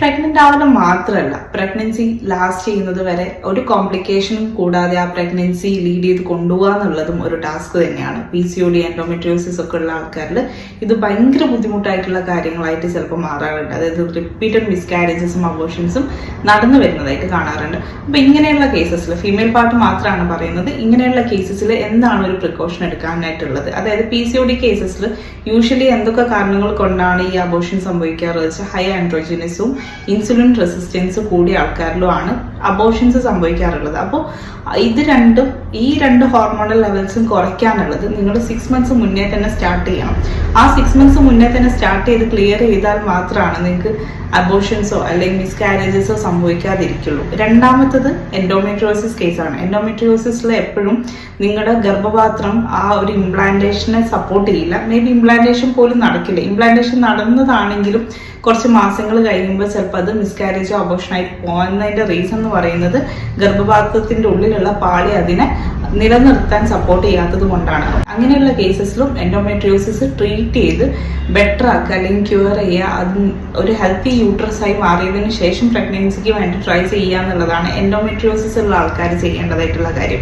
Pregnant ആവുന്നത് മാത്രമല്ല pregnancy last ചെയ്യുന്നത് വരെ ഒരു കോംപ്ലിക്കേഷനും കൂടാതെ ആ പ്രഗ്നൻസി ലീഡ് ചെയ്ത് കൊണ്ടുപോകുക എന്നുള്ളതും ഒരു ടാസ്ക് തന്നെയാണ്. P C O D endometriosis ഒക്കെ ഉള്ള ആൾക്കാരിൽ ഇത് ഭയങ്കര ബുദ്ധിമുട്ടായിട്ടുള്ള കാര്യങ്ങളായിട്ട് ചിലപ്പോൾ മാറാറുണ്ട്. അതായത് റിപ്പീറ്റഡ് മിസ്കാരേജസും അബോഷൻസും നടന്നു വരുന്നതായിട്ട് കാണാറുണ്ട്. അപ്പൊ ഇങ്ങനെയുള്ള കേസസിൽ ഫീമെയിൽ പാർട്ട് മാത്രമാണ് പറയുന്നത്. ഇങ്ങനെയുള്ള കേസസിൽ എന്താണ് ഒരു പ്രിക്കോഷൻ എടുക്കാനായിട്ടുള്ളത്? അതായത് പി സി ഒ ഡി കേസസിൽ യൂഷ്വലി എന്തൊക്കെ കാരണങ്ങൾ കൊണ്ടാണ് ഈ അബോഷൻ സംഭവിക്കാറ്? വെച്ചാൽ ഹൈ ആൻഡ്രോജിനസും ഇൻസുലിൻ റെസിസ്റ്റൻസ് കൂടിയ ആൾക്കാരിലും ആണ് അബോഷൻസ് സംഭവിക്കാറുള്ളത്. അപ്പോൾ ഇത് രണ്ടും ഈ രണ്ട് ഹോർമോണൽ ലെവൽസും കുറയ്ക്കാനുള്ളത് നിങ്ങൾ സിക്സ് മന്ത്സ് മുന്നേ തന്നെ സ്റ്റാർട്ട് ചെയ്യണം. ആ സിക്സ് മന്ത്സ് മുന്നേ തന്നെ സ്റ്റാർട്ട് ചെയ്ത് ക്ലിയർ ചെയ്താൽ മാത്രമാണ് നിങ്ങൾക്ക് അബോഷൻസോ അല്ലെങ്കിൽ മിസ്കാരേജസോ സംഭവിക്കാതിരിക്കുള്ളൂ. രണ്ടാമത്തത് എൻഡോമെട്രിയോസിസ് കേസാണ് എൻഡോമെട്രിയോസിസിൽ എപ്പോഴും നിങ്ങളുടെ ഗർഭപാത്രം ആ ഒരു ഇംപ്ലാന്റേഷനെ സപ്പോർട്ട് ചെയ്യില്ല. മേ ബി ഇംപ്ലാന്റേഷൻ പോലും നടക്കില്ല. ഇംപ്ലാന്റേഷൻ നടന്നതാണെങ്കിലും കുറച്ച് മാസങ്ങൾ കഴിയുമ്പോൾ ചിലപ്പോൾ അത് മിസ്കാരേജോ അബോഷനായി പോകുന്നതിന്റെ റീസൺ എന്ന് പറയുന്നത് ഗർഭപാത്രത്തിന്റെ ഉള്ളിലുള്ള പാളി അതിനെ നിലനിർത്താൻ സപ്പോർട്ട് ചെയ്യാത്തത് കൊണ്ടാണ്. അങ്ങനെയുള്ള കേസസിലും എൻഡോമെട്രിയോസിസ് ട്രീറ്റ് ചെയ്ത് ബെറ്റർ ആക്കുക അല്ലെങ്കിൽ ക്യൂർ ചെയ്യുക അത് ഒരു ഹെൽത്തി യൂട്രസ് ആയി മാറിയതിന് ശേഷം പ്രഗ്നൻസിക്ക് വേണ്ടി ട്രൈ ചെയ്യുക എന്നുള്ളതാണ് എൻഡോമെട്രിയോസിസ് ഉള്ള ആൾക്കാർ ചെയ്യേണ്ടതായിട്ടുള്ള കാര്യം.